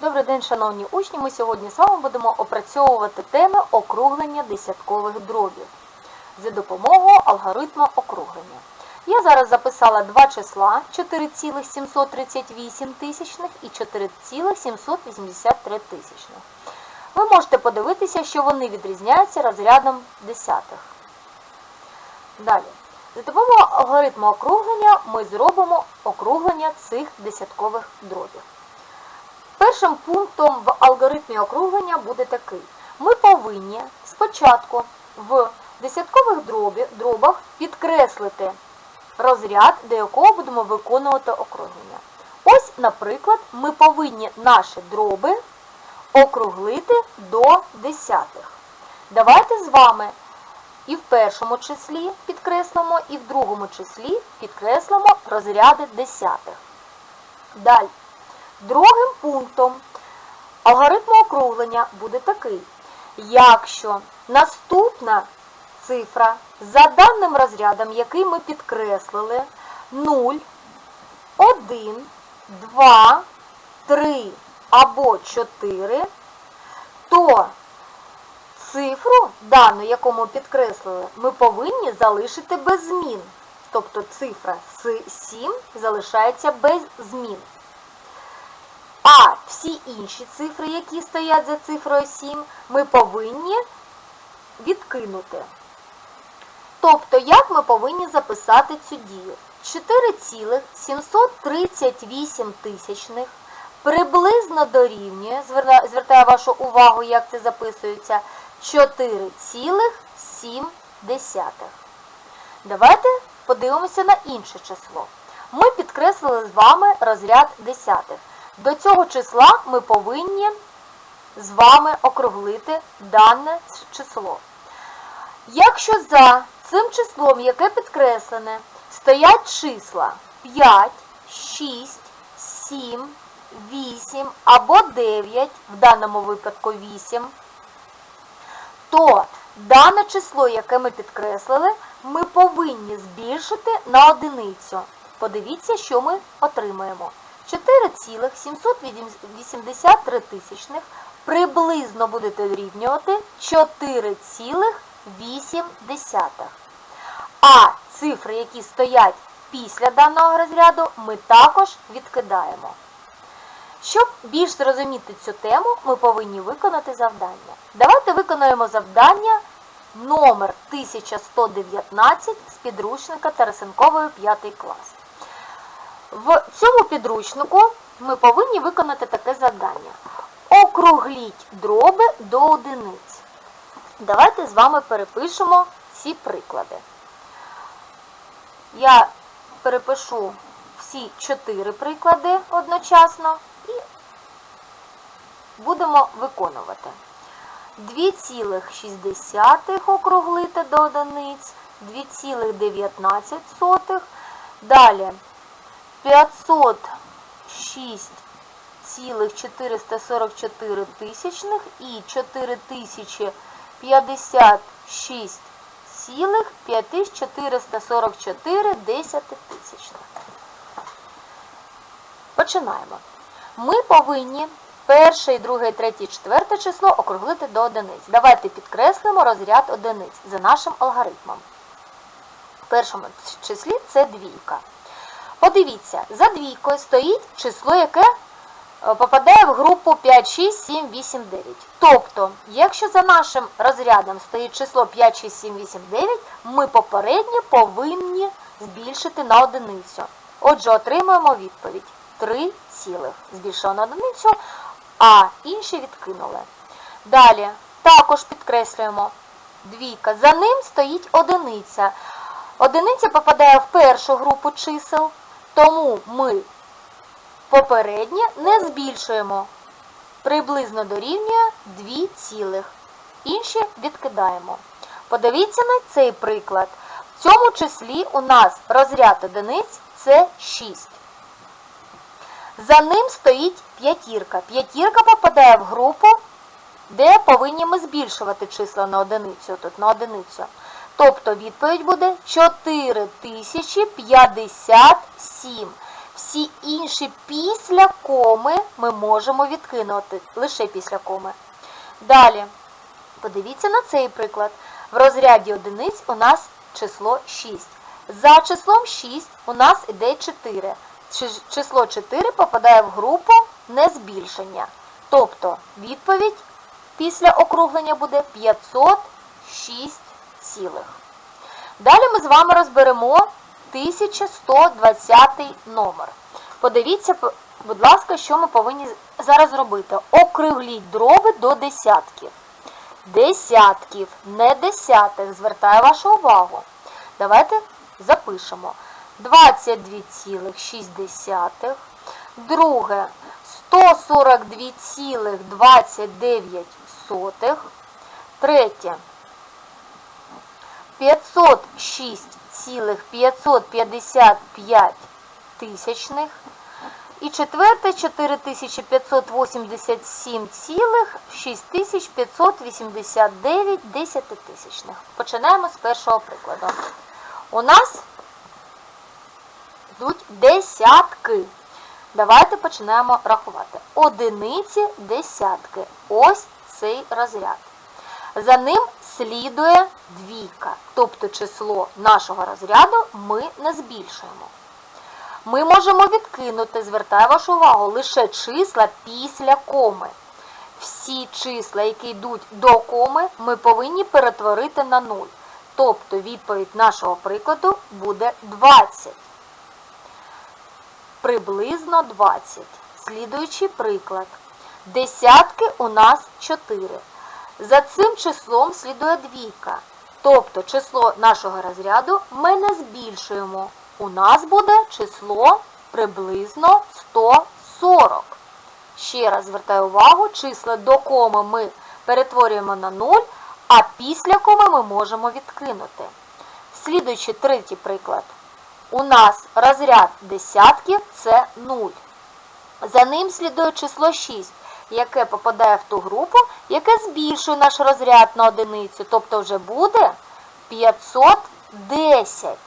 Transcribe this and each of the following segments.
Добрий день, шановні учні. Ми сьогодні з вами будемо опрацьовувати теми округлення десяткових дробів за допомогою алгоритму округлення. Я зараз записала два числа 4,738 тисячних і 4,783 тисячних. Ви можете подивитися, що вони відрізняються розрядом десятих. Далі. За допомогою алгоритму округлення ми зробимо округлення цих десяткових дробів. Першим пунктом в алгоритмі округлення буде такий. Ми повинні спочатку в десяткових дробах підкреслити розряд, до якого будемо виконувати округлення. Ось, наприклад, ми повинні наші дроби округлити до десятих. Давайте з вами і в першому числі підкреслимо, і в другому числі підкреслимо розряди десятих. Далі. Другим пунктом алгоритму округлення буде такий. Якщо наступна цифра за даним розрядом, який ми підкреслили, 0, 1, 2, 3 або 4, то цифру, дану, яку ми підкреслили, ми повинні залишити без змін. Тобто цифра 7 залишається без змін. А всі інші цифри, які стоять за цифрою 7, ми повинні відкинути. Тобто, як ми повинні записати цю дію? 4,738 тисячних приблизно дорівнює, звертаю вашу увагу, як це записується, 4,7. Давайте подивимося на інше число. Ми підкреслили з вами розряд десятих. До цього числа ми повинні з вами округлити дане число. Якщо за цим числом, яке підкреслене, стоять числа 5, 6, 7, 8 або 9, в даному випадку 8, то дане число, яке ми підкреслили, ми повинні збільшити на одиницю. Подивіться, що ми отримаємо. 4,783 тисячних приблизно буде дорівнювати 4,8. А цифри, які стоять після даного розряду, ми також відкидаємо. Щоб більш зрозуміти цю тему, ми повинні виконати завдання. Давайте виконаємо завдання номер 1119 з підручника Тарасенкової 5 клас. В цьому підручнику ми повинні виконати таке завдання. Округліть дроби до одиниць. Давайте з вами перепишемо ці приклади. Я перепишу всі чотири приклади одночасно і будемо виконувати. 2,6 округлити до одиниць, 2,19. Далі 506,444 тисячних і 4056,5444 десятитисячних. Починаємо. Ми повинні перше, друге, третє, четверте число округлити до одиниць. Давайте підкреслимо розряд одиниць за нашим алгоритмом. В першому числі це двійка. Подивіться, за двійкою стоїть число, яке е, попадає в групу 5, 6, 7, 8, 9. Тобто, якщо за нашим розрядом стоїть число 5, 6, 7, 8, 9, ми попередньо повинні збільшити на одиницю. Отже, отримуємо відповідь 3 цілих. Збільшили на одиницю, а інші відкинули. Далі, також підкреслюємо двійка. За ним стоїть одиниця. Одиниця попадає в першу групу чисел, тому ми попереднє не збільшуємо. Приблизно дорівнює 2 цілих. Інші відкидаємо. Подивіться на цей приклад. В цьому числі у нас розряд одиниць це 6. За ним стоїть п'ятірка. П'ятірка попадає в групу, де повинні ми збільшувати числа на одиницю. Тут на одиницю. Тобто відповідь буде 4057. Всі інші після коми ми можемо відкинути лише після коми. Далі, подивіться на цей приклад. В розряді одиниць у нас число 6. За числом 6 у нас іде 4. Число 4 попадає в групу незбільшення. Тобто відповідь після округлення буде 506 цілих. Далі ми з вами розберемо 1120 номер. Подивіться, будь ласка, що ми повинні зараз робити. Округліть дроби до десятків. Десятків, не десятих. Звертаю вашу увагу. Давайте запишемо. 22,6. Друге 142,29. Третє 506,555 тисячних. І четверте 4587,6589 десятитисячних. Починаємо з першого прикладу. У нас йдуть десятки. Давайте починаємо рахувати. Одиниці десятки. Ось цей розряд. За ним слідує двійка, тобто число нашого розряду ми не збільшуємо. Ми можемо відкинути, звертаю вашу увагу, лише числа після коми. Всі числа, які йдуть до коми, ми повинні перетворити на 0. Тобто відповідь нашого прикладу буде 20. Приблизно 20. Слідуючий приклад. Десятки у нас 4. За цим числом слідує двійка. Тобто число нашого розряду ми не збільшуємо. У нас буде число приблизно 140. Ще раз звертаю увагу, числа до коми ми перетворюємо на 0, а після коми ми можемо відкинути. Слідуючий третій приклад. У нас розряд десятків це 0. За ним слідує число 6, яке попадає в ту групу, яке збільшує наш розряд на одиницю, тобто вже буде 510.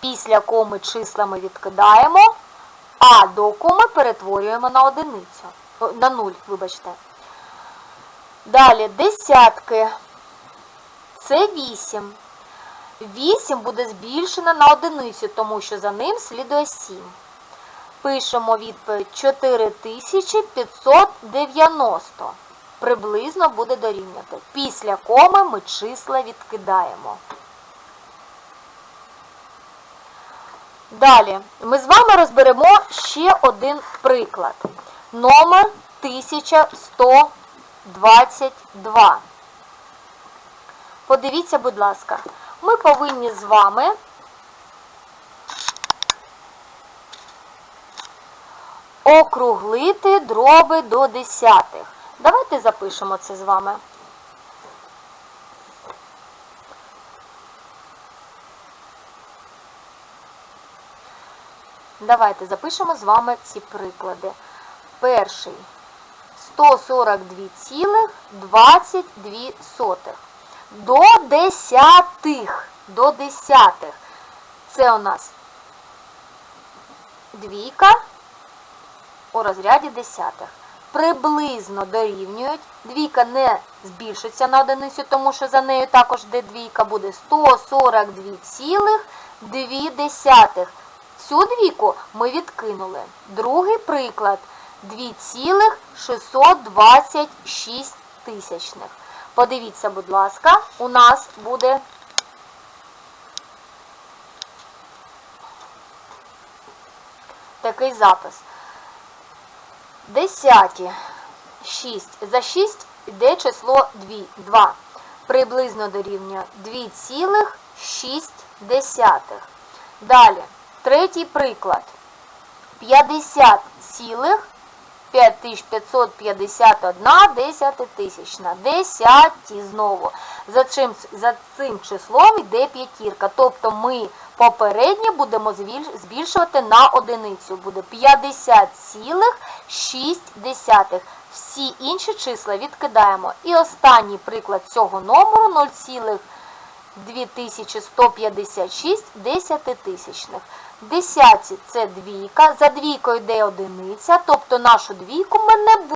Після коми числа ми відкидаємо, а до коми перетворюємо на одиницю. На 0, вибачте. Далі десятки. Це 8. 8 буде збільшено на одиницю, тому що за ним слідує 7. Пишемо відповідь 4590. Приблизно буде дорівняти. Після коми ми числа відкидаємо. Далі ми з вами розберемо ще один приклад. Номер 1122. Подивіться, будь ласка, ми повинні з вами округлити дроби до десятих. Давайте запишемо це з вами. Давайте запишемо з вами ці приклади. Перший 142,22. До десятих. До десятих. Це у нас двійка у розряді десятих. Приблизно дорівнюють. Двійка не збільшиться на одиницю, тому що за нею також йде двійка, буде 142,2. Цю двійку ми відкинули. Другий приклад 2,626 тисячних. Подивіться, будь ласка, у нас буде такий запис. Десяті. 6. За 6 йде число 2. 2. Приблизно дорівнює 2,6. Далі, третій приклад. 50 5551 десятитисячна. Десяті знову. За цим, за цим числом йде п'ятірка. Тобто ми попереднє будемо збільшувати на одиницю. Буде 50,6. Всі інші числа відкидаємо. І останній приклад цього номеру 0,2156 десятитисячних. Десяті це двійка, за двійкою йде одиниця, тобто нашу двійку ми не будемо.